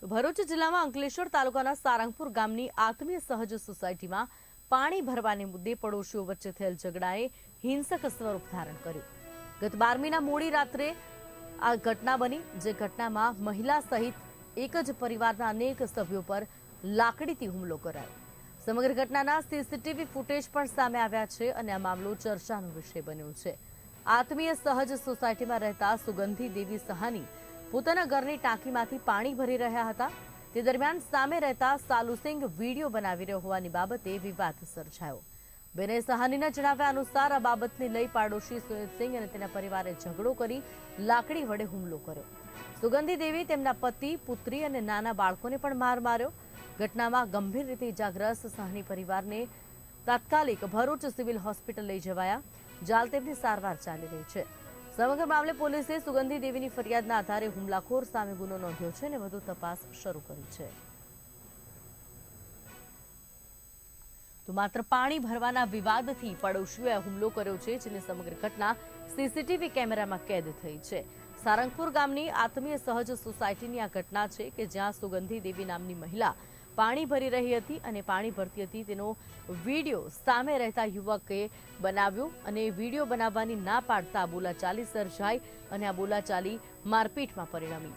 તો ભરૂચ જિલ્લામાં અંકલેશ્વર તાલુકાના સારંગપુર ગામની આત્મીય સહજ સોસાયટીમાં પાણી ભરવાને મુદ્દે પડોશીઓ વચ્ચે થયેલ ઝઘડાએ હિંસક સ્વરૂપ ધારણ કર્યું. ગત બારમીના મોડી રાત્રે આ ઘટના બની, જે ઘટનામાં મહિલા સહિત એક જ પરિવારના અનેક સભ્યો પર લાકડીથી હુમલો કરાયો. સમગ્ર ઘટનાના સીસીટીવી ફૂટેજ પણ સામે આવ્યા છે અને આ મામલો ચર્ચાનો વિષય બન્યો છે. આત્મીય સહજ સોસાયટીમાં રહેતા સુગંધી દેવી સહાની પોતાના ઘરની ટાંકીમાંથી પાણી ભરી રહ્યા હતા. તે દરમિયાન સામે રહેતા સાલુસિંગ વીડિયો બનાવી રહ્યો હોવાની બાબતે વિવાદ સર્જાયો. બેને સહાનીના જણાવ્યા અનુસાર આ બાબતને લઈ પાડોશી સુનિતસિંહ અને તેના પરિવારે ઝઘડો કરી લાકડી વડે હુમલો કર્યો. સુગંધી દેવી તેમના પતિ, પુત્રી અને નાના બાળકોને પણ માર માર્યો. ઘટનામાં ગંભીર રીતે ઇજાગ્રસ્ત સહાની પરિવારને તાત્કાલિક ભરૂચ સિવિલ હોસ્પિટલ લઈ જવાયા. જાલ તેમની સારવાર ચાલી રહી છે. સમગ્ર મામલે પોલીસે સુગંધી દેવીની ફરિયાદના આધારે હુમલાખોર સામે ગુનો નોંધ્યો છે અને વધુ તપાસ શરૂ કરી છે. તો માત્ર પાણી ભરવાના વિવાદથી પડોશીઓએ હુમલો કર્યો છે, જેની સમગ્ર ઘટના સીસીટીવી કેમેરામાં કેદ થઈ છે. સારંગપુર ગામની આત્મીય સહજ સોસાયટીની આ ઘટના છે કે જ્યાં સુગંધી દેવી નામની મહિલા પાણી ભરી રહી હતી અને પાણી ભરતી હતી તેનો વીડિયો સામે રહેતા યુવકે બનાવ્યો અને વીડિયો બનાવવાની ના પાડતા બોલાચાલી સર્જાઈ અને આ બોલાચાલી મારપીટમાં પરિણમી.